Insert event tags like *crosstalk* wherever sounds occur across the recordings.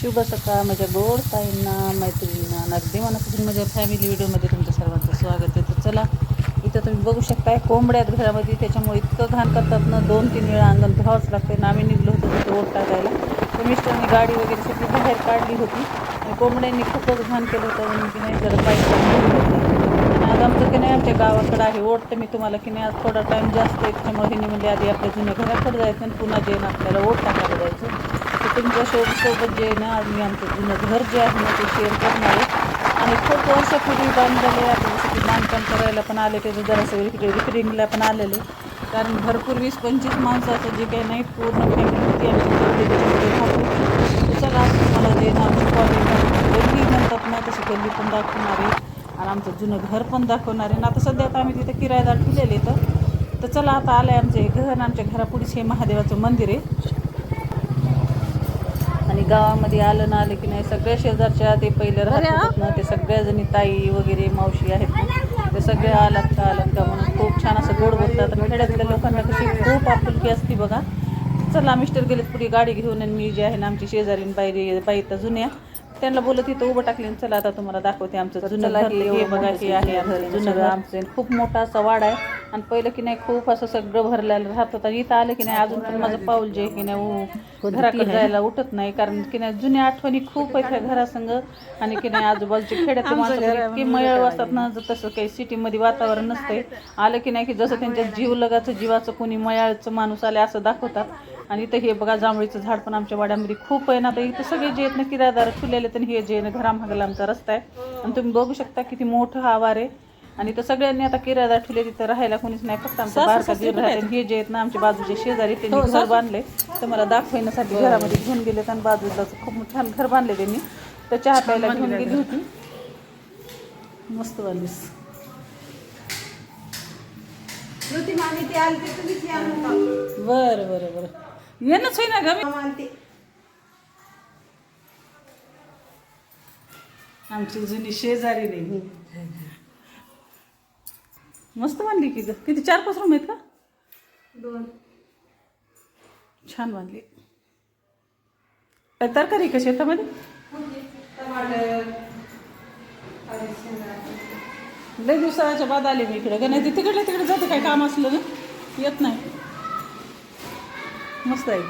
शुभ सकाळ माझ्या गोड ताईंना मैत्रिणींना अगदी मनापासून माझ्या फॅमिली व्हिडिओमध्ये तुमचं सर्वांचं स्वागत आहे. तर चला इथं तुम्ही बघू शकताय कोंबड्यात घरामध्ये त्याच्यामुळे इतकं घाण करतात ना दोन तीन वेळा अंगण धुवावंच लागतं ना आम्ही निघलो होतो तिथे ओट टाकायला. तर मिस्टरने गाडी वगैरे सगळी बाहेर काढली होती. आणि कोंबड्यांनी खूपच घाण केलं होतं म्हणून की नाही जरा पाईप आज आमचं की नाही आमच्या गावाकडं आहे ओट तर मी तुम्हाला की नाही आज थोडा टाईम जास्त आहे. त्याच्यामुळे हिने म्हणजे आधी आपल्या जुन्या घराकडे जायचं आणि पुन्हा जेवण आपल्याला ओट टाकायला जायचं. तर तुमच्यासोबत जे आहे ना आज मी आमचं जुनं घर जे आहे ना ते शेअर करणार आहे. आणि खूप वर्षापूर्वी बांधलेले आता जसं की बांधकाम करायला पण आले त्याचं जरासं इकडे रिपेरिंगला पण आलेले. कारण भरपूर वीस पंचवीस माणसाचं जे काही नाही पूर्ण फॅमिली होती आमची चला आज तुम्हाला जे ना गल्ली म्हणतात ना तशी गल्ली पण दाखवणार आहे. आणि आमचं जुनं घर पण दाखवणार आहे. ना आता सध्या आता आम्ही तिथे किरायदार ठेवलेले तर तर चला आता आलं आहे आमचं हे घर आमच्या घरापुढेच हे महादेवाचं मंदिर आहे. आणि गावामध्ये आलं ना आलं की नाही सगळ्या शेजारच्या ते पहिले राहत होतात ना ते सगळ्या जणी ताई वगैरे मावशी आहेत ना ते सगळे आलात का आलात का म्हणून खूप छान असं गोड बोलतात. आणि खेड्यातल्या लोकांना कशी खूप आपुलकी असते बघा. चला मिस्टर गेलेत पुढे गाडी घेऊन आणि मी जे आहे ना आमची शेजारीन बाई बाई तर जुन्या त्यांना बोलत इथं उभं टाकले आणि चला आता तुम्हाला दाखवते आमचं जुनं घर. हे बघा हे आहे आमचं जुनं घर. आमचं. खूप मोठा असा वाडा आहे. आणि पहिलं की नाही खूप असं सगळं भरलेलं राहत. होतं आणि इथं आलं की नाही अजून पण माझं पाऊल जे आहे की नाही घराकडे जायला उठत नाही. कारण की नाही जुन्या आठवणी खूप आहेत ह्या घरासंग. आणि की नाही आजूबाजूच्या खेड्यातले माणसं इतकी मयळ असतात ना तसं काही सिटीमध्ये वातावरण नसतंय. आलं की नाही की जसं त्यांच्या जीव लगाचं जीवाचं कोणी मयाळचं माणूस आले असं दाखवतात. आणि इथं हे बघा जांभळीचं झाड पण आमच्या वाड्यामध्ये खूप आहे ना आता इथं सगळे जे आहेत ना किरायदार ठुलेले तर हे जे घरामागला आमचा रस्ता आहे. आणि तुम्ही बघू शकता किती मोठं आवार आहे. आणि इथं सगळ्यांनी आता किरायदार ठुले तिथं राहायला कोणीच नाही फक्त आमचा बारका दीर राहते. हे जे आहेत ना आमच्या बाजूचे शेजारी त्यांनी घर बांधले. तर मला दाखवण्यासाठी घरामध्ये घेऊन गेलेत आणि बाजूला खूप छान घर बांधले त्यांनी. तर चहा प्यायला घेऊन गेली होती. मस्त बांधलीस बरं बरं बरं. येणंच होई ना ग आमची जुनी शेजारी नाही. मस्त बांधली की ग. किती चार पाच रूम आहेत का? दोन. छान बांधली. काय तरकारी का शेतामध्ये? लय दिवसाच्या बाद आले मी इकडे. का नाही ते तिकडल्या तिकडे जाते काय काम असलं ना. येत नाही. मस्त आहे.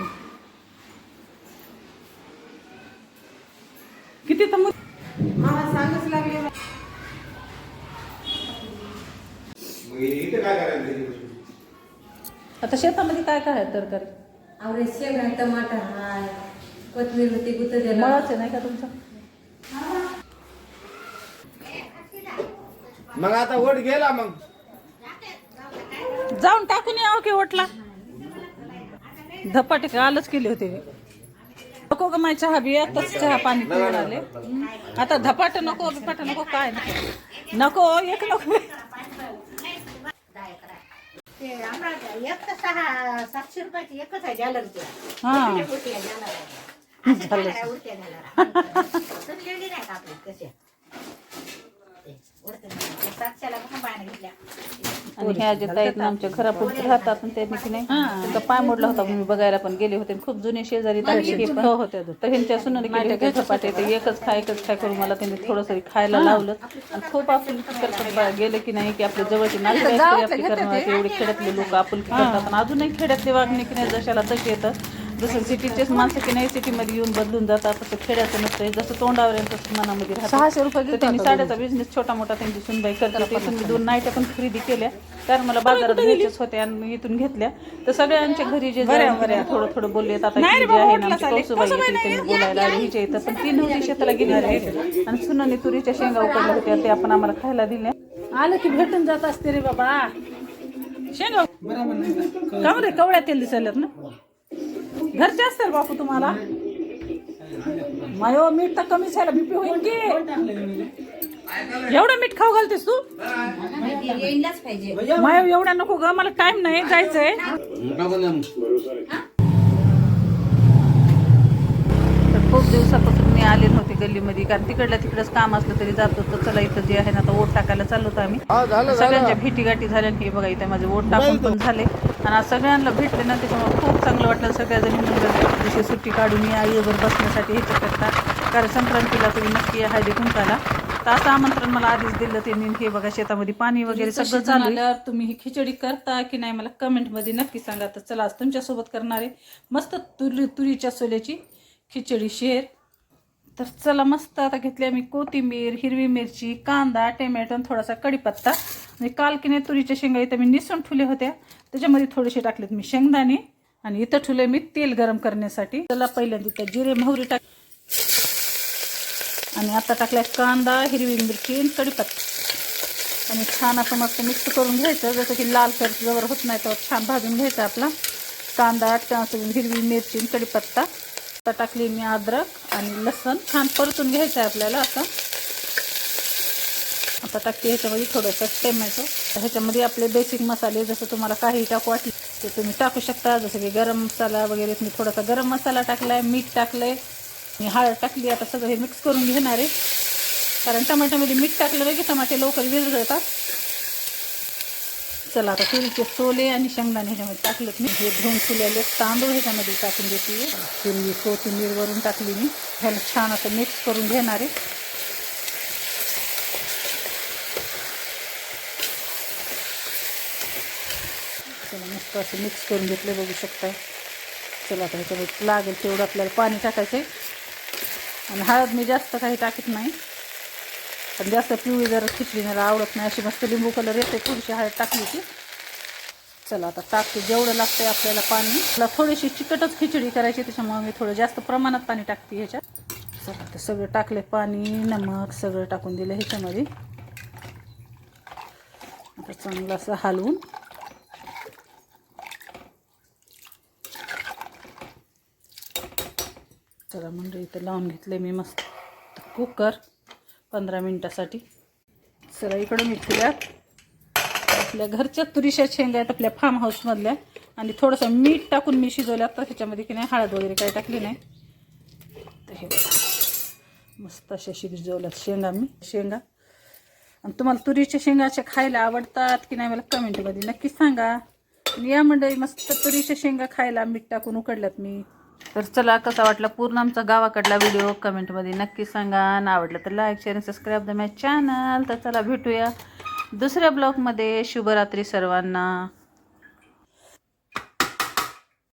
किती तर मग मला सांगच लागले मग इथं काय? आता शेतामध्ये काय काय आहे तरकारी? आवडे शेंगा टमाटर हाय कोथमीर होती गुत दिला मळाच आहे नाही का तुमचा? मग आता वट गेला मग. जाऊन टाकून यावं की ओटला धपाटे कालच केले होते. मी नको ग माझी चहा बी आताच चहा पाणी पिऊन आले. आता धपाट नको बिपाट नको काय नको. नको एक नको. ते आम्हाला एक तर सहा सातशे रुपयाची एकच आहे डॉलरची हा. उलट्या नाही उलट्या *laughs* सुटलेली नाही का आपली कशा ते उडते पण घेतल्या आणि ह्या जे ताईत ना आमच्या घरापुढे राहतात आणि त्यांनी की नाही. त्यांचा पाय मोडला होता मी बघायला पण गेले होते. खूप जुने शेजारी ताईचे हे पण होते तर ह्यांच्या सुनाने केले होते धपाटे ते एकच खाय एकच खाय करून मला त्यांनी थोडंसं खायला लावलं. आणि खूप आपुलकी करतात गेले की नाही की आपले जवळचे नाते आपली करणार एवढे खेड्यातले लोक आपुलकी करतात. आणि अजूनही खेड्यातले वागणे की नाही जशाला तसे येतं जसं सिटीचेच माणसं की नाही सिटीमध्ये येऊन बदलून जातात तसं खेड्याचं नसतं. जसं तोंडावर आहे तसं मनामध्ये राहतं. सहाशे रुपये त्यांनी साड्याचा बिझनेस छोटा मोठा त्यांची सुनबाई करते. तिथून मी दोन नाईट्या पण खरेदी केल्या. कारण मला बाजारात घ्यायच्याच होत्या आणि मी इथून घेतल्या. तर सगळ्यांच्या घरी जे थोडं थोडं बोलले आता ही जी आहे ना आमची कौसुबाई येते त्यांनी बोलायला. आली हिच्या इथं पण ती नव्हती शेताला गेली होती आणि सुनाने तुरीच्या शेंगा उकडल्या होत्या ते आपण आम्हाला खायला दिल्या. आलं की भेटून जात असते रे बाबा. शेंगा का? रे कवड्या तेल दिसायल्यात ना? घरचे असतील बापू तुम्हाला? मायो मीठ तर कमी झालं बीपी होईल की? एवढं मीठ खाऊ घालतेस तू? मायो एवढा नको ग मला टाइम नाही जायचंय. तर खूप दिवसापासून मी आले नव्हते गल्लीमध्ये कारण तिकडल्या तिकडच काम असलं तरी जात होतं. चला इथं जे आहे ना आता ओट टाकायला चाललो होतो आम्ही. हा झालं सगळ्यांच्या भेटी गाठी झाल्या हे बघा इथे माझे ओट टाकून पण झाले. आणि आज सगळ्यांना भेटले ना त्याच्यामुळे खूप चांगलं वाटलं. सगळ्याजणी मिळून दिवशी सुट्टी काढून मी आईवर बसण्यासाठी हे करता कारण संक्रांतीला तुम्ही नक्की हळदी कुंकाला. तर असं आमंत्रण मला आधीच दिलं त्यांनी. हे बघा शेतामध्ये पाणी वगैरे सगळं चालू आल्यावर तुम्ही ही खिचडी करता की नाही मला कमेंटमध्ये नक्की सांगा. तर चला आज तुमच्यासोबत करणारे मस्त तुरी तुरीच्या सोल्याची खिचडी शेर. तर चला मस्त आता घेतली आम्ही कोथिंबीर हिरवी मिरची कांदा टोमॅटो थोडासा कढीपत्ता. म्हणजे काल की नाही तुरीच्या शेंगा इथं मी निसून ठुले होत्या. त्याच्यामध्ये थोडेसे टाकलेत मी शेंगदाणे आणि इथं ठुले मी तेल गरम करण्यासाठी. त्याला पहिल्यांदा त्या जिरे मोहरी टाक आणि आता टाकल्या कांदा हिरवी मिरची आणि कढीपत्ता. आणि छान असं मस्त मिक्स करून घ्यायचं. जसं की लाल कर जवळ होत नाही तर छान भाजून घ्यायचा आपला. कांदा त्यासोबत हिरवी मिरची आणि आता टाकली मी अद्रक आणि लसण. छान परतून घ्यायचं आहे आपल्याला असं. आता टाकते ह्याच्यामध्ये थोडंसं टोमॅटो ह्याच्यामध्ये आपले बेसिक मसाले जसं तुम्हाला काही टाकू वाटले ते तुम्ही टाकू शकता. जसं की गरम मसाला वगैरे मी थोडासा गरम मसाला टाकला आहे मीठ टाकलं आहे मी हळद टाकली आता सगळं हे मिक्स करून घेणार आहे. कारण टमाट्यामध्ये मीठ टाकलं नाही की टमाटे लवकर विरघळतात. चला आता तुरीचे सोले आणि शेंगदाणे ह्याच्यामध्ये टाकलेत मी. हे धुवून फुलेले तांदूळ ह्याच्यामध्ये टाकून देते. तुरी कोथिंबीर वरून टाकली मी. ह्याला छान असं मिक्स करून घेणार आहे चला मस्त असं मिक्स करून घेतलं बघू शकता. चला आता ह्याच्यामध्ये लागेल तेवढं आपल्याला पाणी टाकायचं आहे आणि हळद मी जास्त काही टाकत नाही. पण जास्त पिवळी जर खिचडी मला आवडत नाही. अशी मस्त लिंबू कलर येते. थोडीशी हळद टाकली की चला आता टाकते. जेवढं लागतंय आपल्याला पाणी. मला थोडीशी चिकटच खिचडी करायची त्याच्यामुळे मी थोडं जास्त प्रमाणात पाणी टाकते ह्याच्यात. चला आता सगळं टाकले पाणी नमक सगळं टाकून दिलं ह्याच्यामध्ये. आता चांगलं असं हलवून चला म्हणजे इथं लावून घेतले मी मस्त. कुकर पंधरा मिनटासाठी. चला इकडं मी ठेवल्यात आपल्या घरच्या तुरीच्या शेंगा आहेत आपल्या फार्म हाऊसमधल्या आणि थोडंसं मीठ टाकून मी शिजवल्या तर त्याच्यामध्ये की नाही हळद वगैरे काही टाकली नाही. तर हे बघा. मस्त अशा शिजवल्यात शेंगा मी शेंगा. आणि तुम्हाला तुरीच्या शेंगाच्या खायला आवडतात की नाही मला कमेंटमध्ये नक्कीच सांगा. या मंडळी मस्त तुरीच्या शेंगा खायला मीठ टाकून उकडल्यात मी. तर चला कसा वाटला पूर्ण आमचा गावाकडला व्हिडिओ कमेंटमध्ये नक्की सांगा. आणि आवडलं तर like share subscribe the match channel तर चला भेटूया दुसऱ्या ब्लॉगमध्ये शुभरात्री सर्वांना.